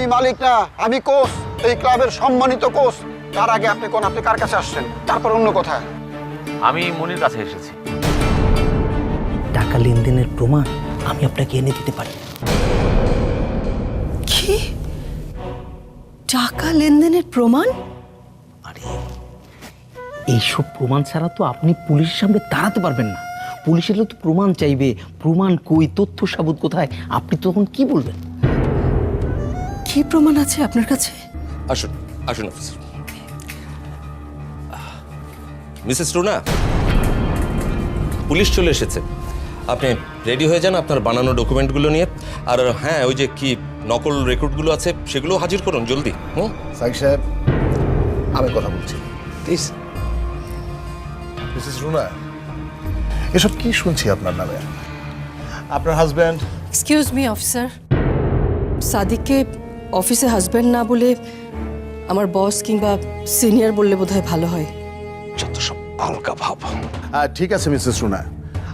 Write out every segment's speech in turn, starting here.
আমি মালিক না আমি কোচ এই ক্লাবের সম্মানিত কোচ। তার আগে আপনি কোন আপনি কার কাছে আসছেন? তারপর অন্য কথা আমি মনির কাছে এসেছি। টাকা লেনদেনের প্রমাণ আমি আপনাকে এনে দিতে পারি। কি? টাকা লেনদেনের প্রমাণ? আরে এইসব প্রমাণ ছাড়া তো আপনি পুলিশের সামনে দাঁড়াতে পারবেন না। পুলিশের তো প্রমাণ চাইবে। প্রমাণ কই তথ্য সাবুত কোথায়? আপনি তখন কি বলবেন? কি প্রমাণ আছে আপনার কাছে? আসুন আসুন অফিসার মিসেস রুনা পুলিশ চলে এসেছে। আপনি রেডি হয়ে যান আপনার বানানো ডকুমেন্টগুলো নিয়ে। আর হ্যাঁ ওই যে কি নকল রেকর্ডগুলো আছে সেগুলো হাজির করুন জলদি হুম? সাইক সাহেব আমি কথা বলছি। প্লিজ মিসেস রুনা এসব কি শুনছি আপনার নামে? আপনার হাজব্যান্ড এক্সকিউজ মি অফিসার সাদিককে অফিসে হাজব্যান্ড না বলে আমার বস কিংবা সিনিয়র বললে বোধহয় ভালো হয়। যত সব আলকা ভাব। ঠিক আছে মিসেস রুনা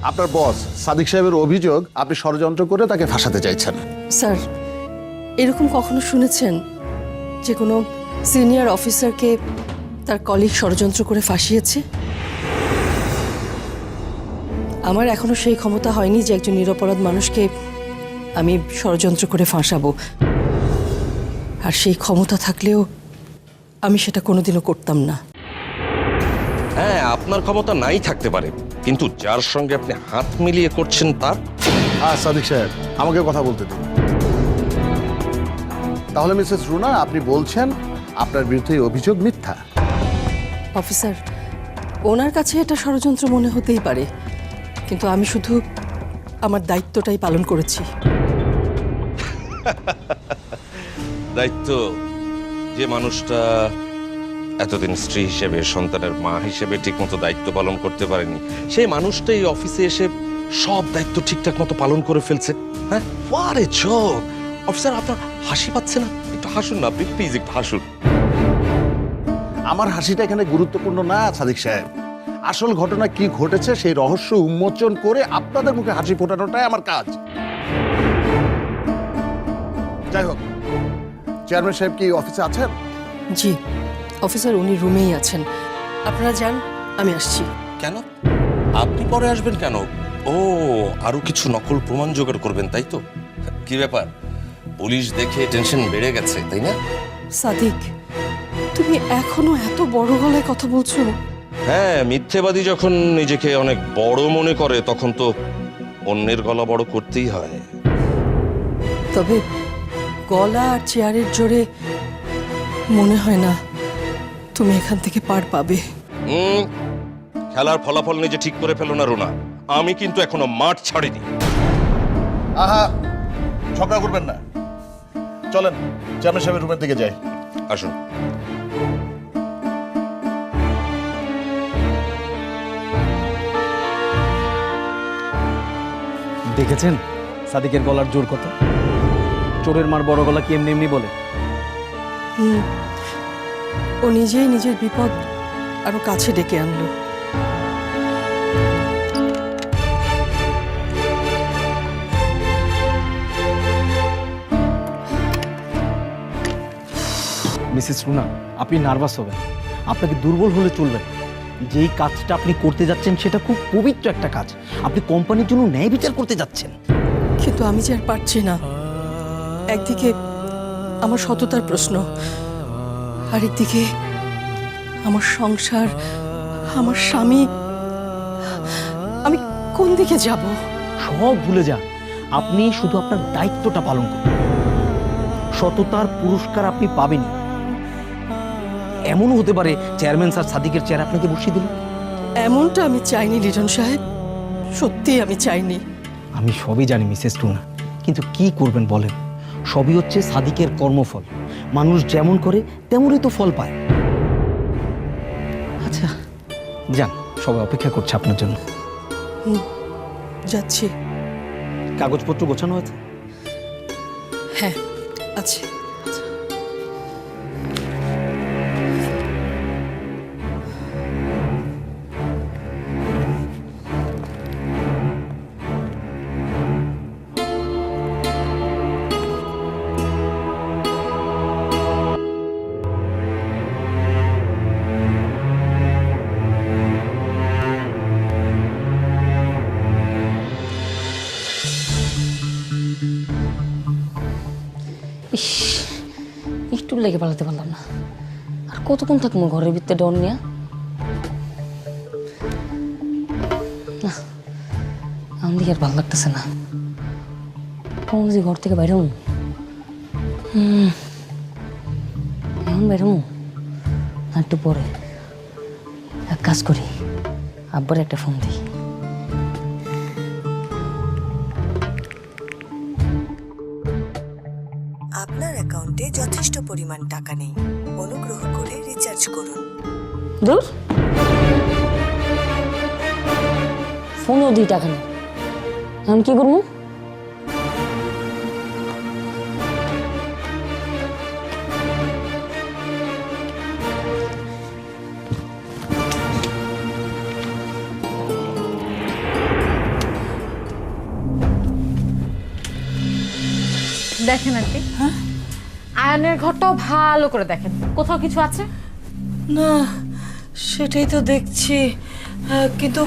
আপনার বস সাদিক সাহেবের অভিযোগ আপনি ষড়যন্ত্র করে তাকে ফাঁসাতে চাইছেন। স্যার এরকম কখনো শুনেছেন যে কোনো সিনিয়র অফিসারকে তার কলিগ ষড়যন্ত্র করে ফাঁসিয়েছে? আমার এখনও সেই ক্ষমতা হয়নি যে একজন নিরপরাধ মানুষকে আমি ষড়যন্ত্র করে ফাঁসাবো। আর সেই ক্ষমতা থাকলেও আমি সেটা কোনোদিনও করতাম না। হ্যাঁ আপনার ক্ষমতা নাই থাকতে পারে কিন্তু যার সঙ্গে আপনি হাত মিলিয়ে করছেন তার? হ্যাঁ সাদিক সাহেব আমাকে কথা বলতে দিন। তাহলে মিসেস রুনা আপনি বলছেন আপনার বিরুদ্ধে এই অভিযোগ মিথ্যা। অফিসার ওনার কাছে এটা ষড়যন্ত্র মনে হতেই পারে কিন্তু আমি শুধু আমার দায়িত্বটাই পালন করেছি। দায়িত্ব যে মানুষটা এতদিন স্ত্রী হিসেবে, সন্তানের মা হিসেবে ঠিকমতো দায়িত্ব পালন করতে পারেনি। সেই মানুষটাই অফিসে এসে সব দায়িত্ব ঠিকঠাক মতো পালন করে ফেলছে। হ্যাঁ? ওয়ারে চোখ অফিসার আপনার হাসি পাচ্ছে না? একটু হাসুন না আপনি প্লিজ একটু হাসুন। আমার হাসিটা এখানে গুরুত্বপূর্ণ না, সাদিক সাহেব। আসল ঘটনা কি ঘটেছে সেই রহস্য উন্মোচন করে আপনাদের মুখে হাসি ফোটানোটাই আমার কাজ। যাই হোক চেয়ারম্যান সাহেব কি অফিসে আছেন? জি অফিসার উনি রুমেই আছেন। আপনারা যান আমি আসছি। কেন? আপনি পরে আসবেন কেন? ও আরও কিছু নকল প্রমাণ জোগাড় করবেন তাই তো? কি ব্যাপার? পুলিশ দেখে টেনশন বেড়ে গেছে তাই না? সাদিক তুমি এখনও এত বড় গলায় কথা বলছো। হ্যাঁ মিথ্যেবাদী যখন নিজেকে অনেক বড় মনে করে তখন তো অন্যের গলা বড় করতেই হয়। তবে গলা আর চেয়ারের জোরে মনে হয় না তুমি এখান থেকে পার পাবে। খেলার ফলাফল নিজে ঠিক করে ফেলো না রোনা। আমি কিন্তু এখনও মাঠ ছাড়িনি। আহা ঝগড়া করবেন না। চলেন চেয়ারম্যান সাহেবের রুমের দিকে যাই। আসুন। দেখেছেন? সাদিকের গলার জোর কত? চোরের মার বড় গলা কি এমনি এমনি বলে? হুম। ও নিজেই নিজের বিপদ আরও কাছে ডেকে আনলো। মিসেস রুনা আপনি নার্ভাস হবেন। আপনাকে দুর্বল হলে চলবে যেই কাজটা আপনি করতে যাচ্ছেন সেটা খুব পবিত্র একটা কাজ। আপনি কোম্পানির জন্য ন্যায় বিচার করতে যাচ্ছেন। কিন্তু আমি যে আর পারছি না। একদিকে আমার সততার প্রশ্ন আরেকদিকে আমার সংসার আমার স্বামী। আমি কোন দিকে যাব? সব ভুলে যান। আপনি শুধু আপনার দায়িত্বটা পালন করুন। সততার পুরস্কার আপনি পাবেন। এমনও হতে পারে চেয়ারম্যান স্যার সাদিকের চেয়ার আপনাকে বসিয়ে দিল। এমনটা আমি চাইনি লিটন সাহেব। সত্যি আমি চাইনি। আমি সবই জানি মিসেস টুনা। কিন্তু কি করবেন বলেন? সবই হচ্ছে সাদিকের কর্মফল। মানুষ যেমন করে তেমনই তো ফল পায়। আচ্ছা। যান সবাই অপেক্ষা করছে আপনার জন্য। যাচ্ছি। কাগজপত্র গোছানো আছে? হ্যাঁ আছে। একটু লেগে পালাতে পারলাম না। আর কতক্ষণ থাকব ঘরের ভিতরে ডন নিয়ে? না, আমার দিকে আর ভালো লাগতেছে না। যে ঘর থেকে বাইরে হম, এখন বাইরে হম একটু পরে। এক কাজ করি, আব্বার একটা ফোন দিই যথেষ্ট পরিমাণ টাকা নেই। অনুগ্রহ করে রিচার্জ করুন। দূর। ফোনও দিই টাকা নেই। এখন কি করব? দেখেন আন্টি। হ্যাঁ? আয়নের ঘরটাও ভালো করে দেখেন। কোথাও কিছু আছে? না সেটাই তো দেখছি। কিন্তু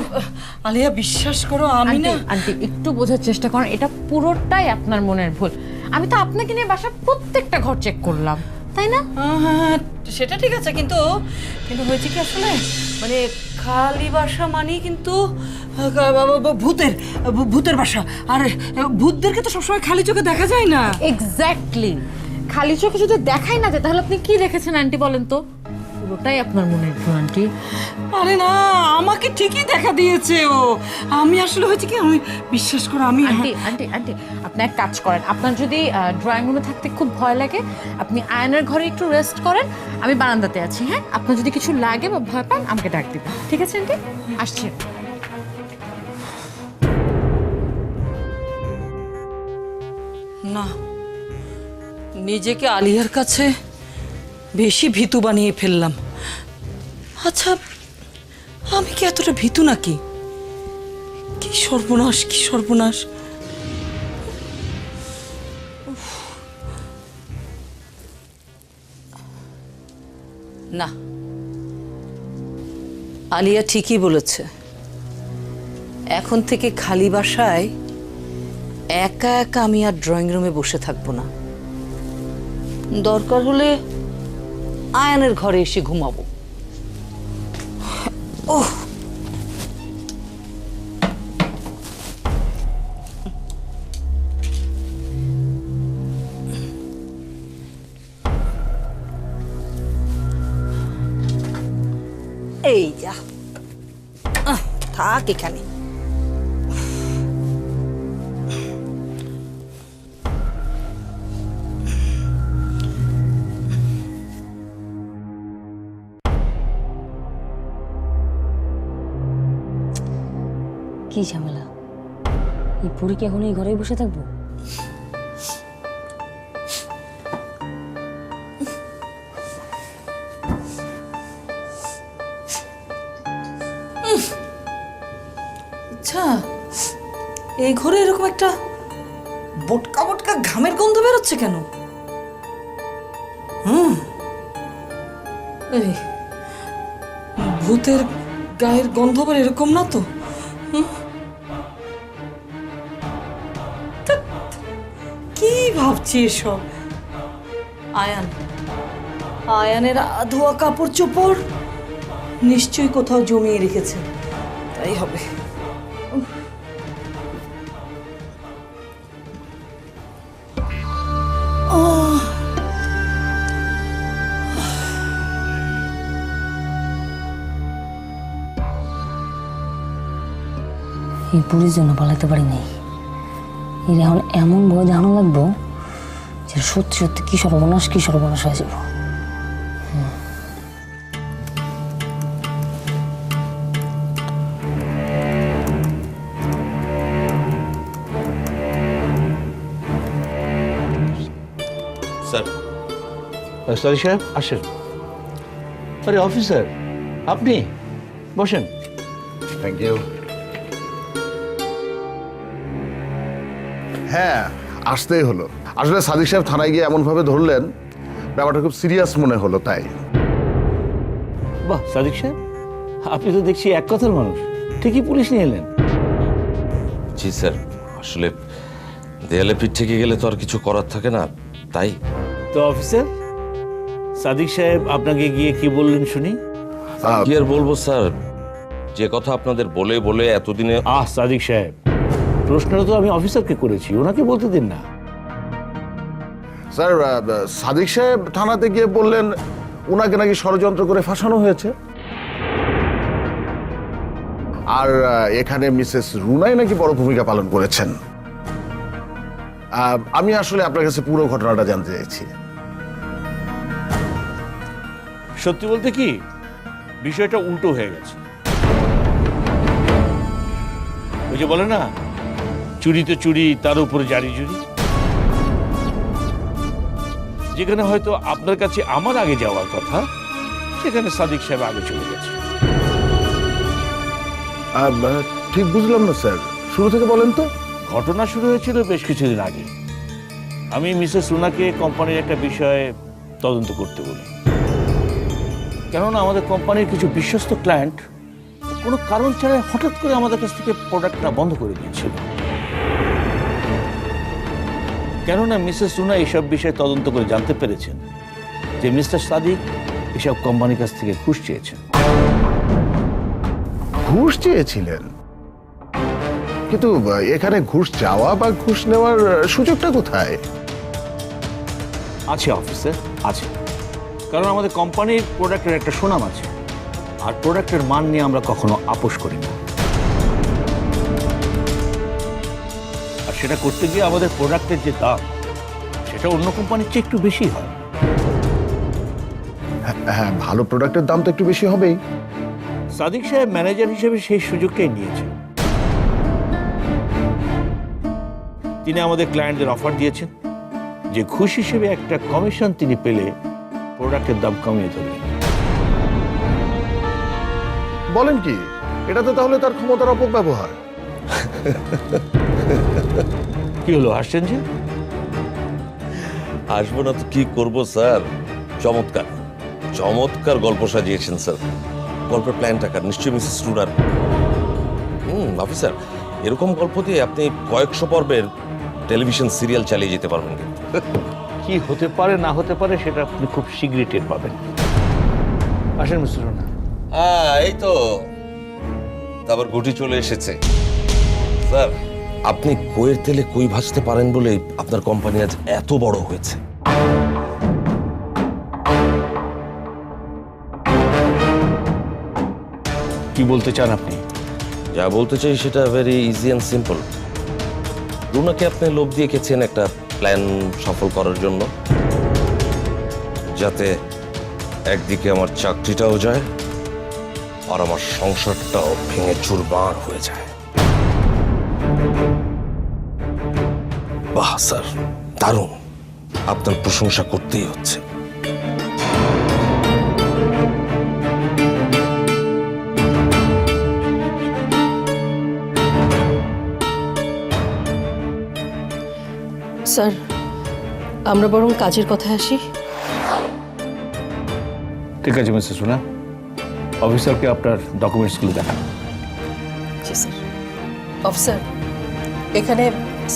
আলিয়া বিশ্বাস করো আমি না আন্টি একটু বোঝার চেষ্টা করেন এটা পুরোটাই আপনার মনের ভুল। আমি তো আপনাকে নিয়ে বাসার প্রত্যেকটা ঘর চেক করলাম। তাই না? হ্যাঁ, হ্যাঁ, সেটা ঠিক আছে কিন্তু কিন্তু হয়েছে কি আসলে? মানে খালি বাসা মানেই কিন্তু ভূতের ভূতের বাসা। আর ভূতদেরকে তো সবসময় খালি চোখে দেখা যায় না। এক্স্যাক্টলি খালি চোখে যদি দেখাই না যায় তাহলে আপনি কি রেখেছেন আন্টি বলেন তো? পুরোটাই আপনার মনের ভুল আন্টি। আরে না আমাকে ঠিকই দেখা দিয়েছে ও। আমি আসলে হয়েছে কি আমি বিশ্বাস করো আমি আন্টি আন্টি আন্টি আপনি এক কাজ করেন। আপনার যদি ড্রয়িং রুমে থাকতে খুব ভয় লাগে আপনি আয়নার ঘরে একটু রেস্ট করেন আমি বারান্দাতে আছি হ্যাঁ? আপনার যদি কিছু লাগে বা ভয় পান আমাকে ডাক দিবেন। ঠিক আছে আন্টি? আসছি। না নিজেকে আলিয়ার কাছে বেশি ভীতু বানিয়ে ফেললাম। আচ্ছা আমি কি এতটা ভীতু নাকি? কি সর্বনাশ কি সর্বনাশ। না, আলিয়া ঠিকই বলেছে। এখন থেকে খালি বাসায় একা একা আমি আর ড্রয়িং রুমে বসে থাকব না। দরকার হলে আয়ানের ঘরে এসে ঘুমাবো। ওহ। এই যা। থাক এখানে। কি ঝামেলা? এই পুরী কি এখন এই ঘরেই বসে থাকব? আচ্ছা এই ঘরে এরকম একটা বটকা বটকা ঘামের গন্ধ বেরোচ্ছে কেন? হুম। ভূতের গায়ের গন্ধ এরকম না তো? কি ভাবছি এসব? আয়ান আয়ানের আধোয়া কাপড় চোপড় নিশ্চয়ই কোথাও জমিয়ে রেখেছে। তাই হবে। বিপুরের জন্য পালাইতে পারি নাই। এর এখন এমন ভয় দেখানো লাগবো যে সত্যি সত্যি কী সর্বনাশ কী সর্বনাশ হয়ে যাব। সরি সাহেব আসেন। আরে অফিসার আপনি? বসেন। থ্যাংক ইউ হ্যাঁ আসতেই হলো। আসলে সাদিক সাহেব থানায় গিয়ে এমনভাবে ধরলেন ব্যাপারটা খুব সিরিয়াস মনে হলো তাই। বাহ সাদিক সাহেব আপনি তো দেখছি এক কথার মানুষ। ঠিকই পুলিশ নিয়ে এলেন। জি স্যার আসলে দেয়ালে পিঠ থেকে গেলে তো আর কিছু করার থাকে না তাই। তো অফিসার সাদিক সাহেব আপনাকে গিয়ে কি বললেন শুনি? কি আর বলব স্যার যে কথা আপনাদের বলে বলে এতদিনে আহ সাদিক সাহেব প্রশ্নটা তো আমি অফিসারকে করেছি ওনাকে বলতে দিন না। স্যার সাদিক সাহেব থানাতে গিয়ে বললেন ওনাকে নাকি ষড়যন্ত্র করে ফাঁসানো হয়েছে। আর এখানে মিসেস রুনাই নাকি বড় ভূমিকা পালন করেছেন। আমি আসলে আপনার কাছে পুরো ঘটনাটা জানতে চাইছি। সত্যি বলতে কি বিষয়টা উল্টো হয়ে গেছে। ওই যে বলে না চুরি তো চুরি তার উপরে জারি চুরি। যেখানে হয়তো আপনার কাছে আমার আগে যাওয়ার কথা সেখানে সাদিক সাহেব আগে চলে গেছে। ঠিক বুঝলাম না স্যার। শুরু থেকে বলেন তো। ঘটনা শুরু হয়েছিল বেশ কিছুদিন আগে। আমি মিসেস রুনাকে কোম্পানির একটা বিষয়ে তদন্ত করতে বলি। কেননা আমাদের কোম্পানির কিছু বিশ্বস্ত ক্লায়েন্ট কোনো কারণ ছাড়াই হঠাৎ করে আমাদের কাছ থেকে প্রোডাক্টটা বন্ধ করে দিয়েছিল। কেননা মিসেস রুনা এইসব বিষয়ে তদন্ত করে জানতে পেরেছেন যে মিস্টার সাদিক এসব কোম্পানির কাছ থেকে ঘুষ চেয়েছেন। ঘুষ চেয়েছিলেন? কিন্তু এখানে ঘুষ চাওয়া বা ঘুষ নেওয়ার সুযোগটা কোথায়? আছে অফিসে আছে। কারণ আমাদের কোম্পানির প্রোডাক্টের একটা সুনাম আছে। আর প্রোডাক্টের মান নিয়ে আমরা কখনো আপোষ করি না সেটা করতে গিয়ে আমাদের প্রোডাক্টের যে দাম সেটা অন্য কোম্পানির চেয়ে একটু বেশি হয়। হ্যাঁ, হ্যাঁ ভালো প্রোডাক্টের দাম তো একটু বেশি হবেই। সাদিক সাহেব ম্যানেজার হিসেবে সেই সুযোগটাই নিয়েছেন তিনি আমাদের ক্লায়েন্টদের অফার দিয়েছেন। যে ঘুষ হিসেবে একটা কমিশন তিনি পেলে প্রোডাক্টের দাম কমিয়ে ধরবেন বলেন কি এটা তো তাহলে তার ক্ষমতার অপব্যবহার। কি হলো হাসছেন যে? আসব না তো কি করব স্যার? চমৎকার। চমৎকার গল্প সাজিয়েছেন স্যার। গল্পের প্ল্যান টাকার নিশ্চয়ই মিসেস রুনার হুম অফিসার এরকম গল্প দিয়ে আপনি কয়েকশো পর্বের টেলিভিশন সিরিয়াল চালিয়ে যেতে পারবেন কি হতে পারে না হতে পারে সেটা আপনি খুব শীঘ্রই টের পাবেন। আসেন মিস্টার রানা। হ্যাঁ এই তো। তারপর গুটি চলে এসেছে। স্যার আপনি কইয়ের তেলে কই ভাজতে পারেন বলে আপনার কোম্পানি আজ এত বড় হয়েছে। কি বলতে চান আপনি? যা বলতে চাই সেটা ভেরি ইজি অ্যান্ড সিম্পল রুনাকে আপনি লোভ দিয়ে গেছেন একটা প্ল্যান সফল করার জন্য। যাতে একদিকে আমার চাকরিটাও যায় আর আমার সংসারটাও ভেঙে চুরমার হয়ে যায়। বাহ স্যার। দারুণ। আপনার প্রশংসা করতেই হচ্ছে। স্যার আমরা বরং কাজের কথায় আসি। ঠিক আছে মিস্টার সোনা। অফিসারকে আপনার ডকুমেন্টসগুলো দেখান। জি স্যার। অফিসার এখানে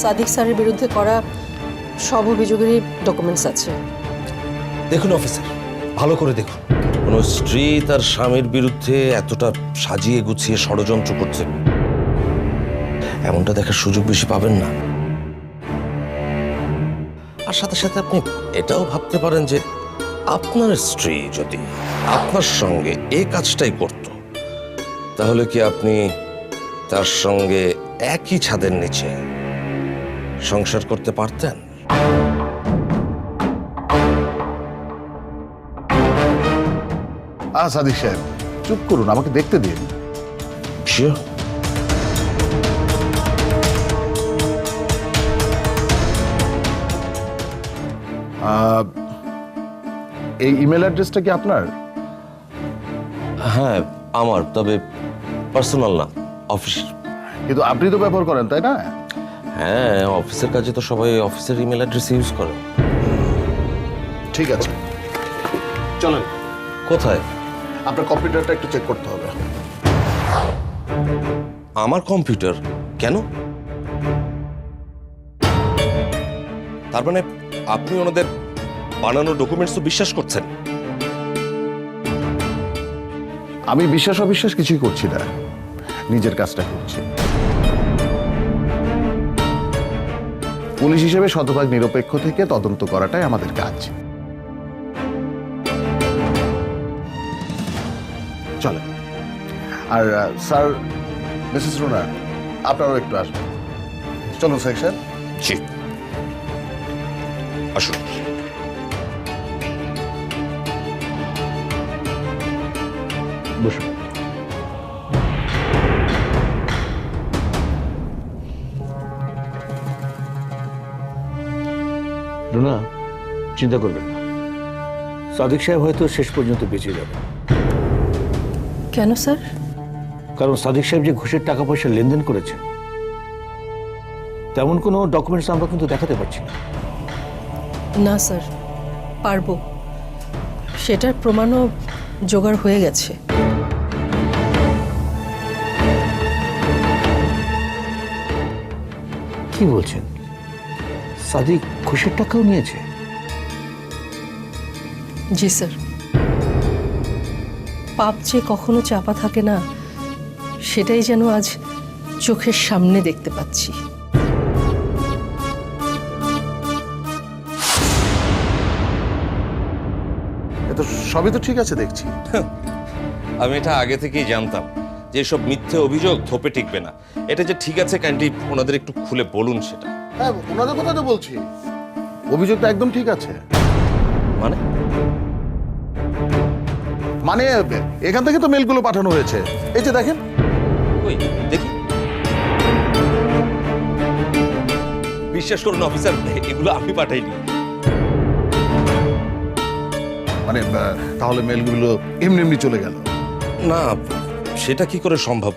সাদিক স্যারের বিরুদ্ধে করা সব অভিযোগেরই ডকুমেন্টস আছে। দেখুন অফিসার ভালো করে দেখুন। কোন স্ত্রী তার স্বামীর বিরুদ্ধে এতটা সাজিয়ে গুছিয়ে ষড়যন্ত্র করছে এমনটা দেখার সুযোগ বেশি পাবেন না। আর সাথে সাথে আপনি এটাও ভাবতে পারেন যে আপনার স্ত্রী যদি আপনার সঙ্গে এই কাজটাই করত, তাহলে কি আপনি তার সঙ্গে একই ছাদের নিচে সংসার করতে পারতেন? সাদিক সাহেব চুপ করুন আমাকে দেখতে দিন. এই ইমেল অ্যাড্রেসটা কি আপনার? হ্যাঁ আমার তবে পার্সোনাল না অফিস কিন্তু আপনি তো ব্যবহার করেন তাই না? হ্যাঁ অফিসের কাজে তো সবাই অফিসের ইমেল অ্যাড্রেস ইউজ করে। ঠিক আছে। চলেন। কোথায়? আপনার কম্পিউটারটা একটু চেক করতে হবে। আমার কম্পিউটার? কেন? তার মানে আপনি ওনাদের বানানো ডকুমেন্টস তো বিশ্বাস করছেন? আমি বিশ্বাস অবিশ্বাস কিছুই করছি না। নিজের কাজটা করছি। পুলিশ হিসেবে শতভাগ নিরপেক্ষ থেকে তদন্ত করাটাই আমাদের কাজ। চলে আর স্যার, মিসেস রুনা, আপনারাও একটু আসবেন। চলুন, স্যার। জি আসুন। বসুন। চিন্তা করবেন না। সাদিক সাহেব হয়তো শেষ পর্যন্ত বেঁচে যাবে। কেন স্যার? কারণ সাদিক সাহেব যে ঘুষের টাকা পয়সা লেনদেন করেছেন তেমন কোনো ডকুমেন্টস আমরা কিন্তু দেখাতে পারছি না। না স্যার পারব। সেটার প্রমাণও জোগাড় হয়ে গেছে। কি বলছেন? সাদিক ঘুষের টাকাও নিয়েছে? জি স্যার। পাপ যে কখনো চাপা থাকে না সেটাই যেন আজ চোখের সামনে দেখতে পাচ্ছি। এ তো সবই তো ঠিক আছে দেখছি। আমি এটা আগে থেকেই জানতাম যে সব মিথ্যে অভিযোগ থোপে টিকবে না। এটা যে ঠিক আছে ক্যান্ডি ওনাদের একটু খুলে বলুন সেটা। হ্যাঁ ওনাদের কথা তো বলছি। অভিযোগ তো একদম ঠিক আছে। মানে? মানে এখান থেকে তো মেলগুলো পাঠানো হয়েছে। এই যে দেখেন। ওই দেখি। বিশ্বাস করুন অফিসার এগুলো আমি পাঠাইনি। মানে তাহলে মেলগুলো এমনি এমনি চলে গেল। না সেটা কি করে সম্ভব?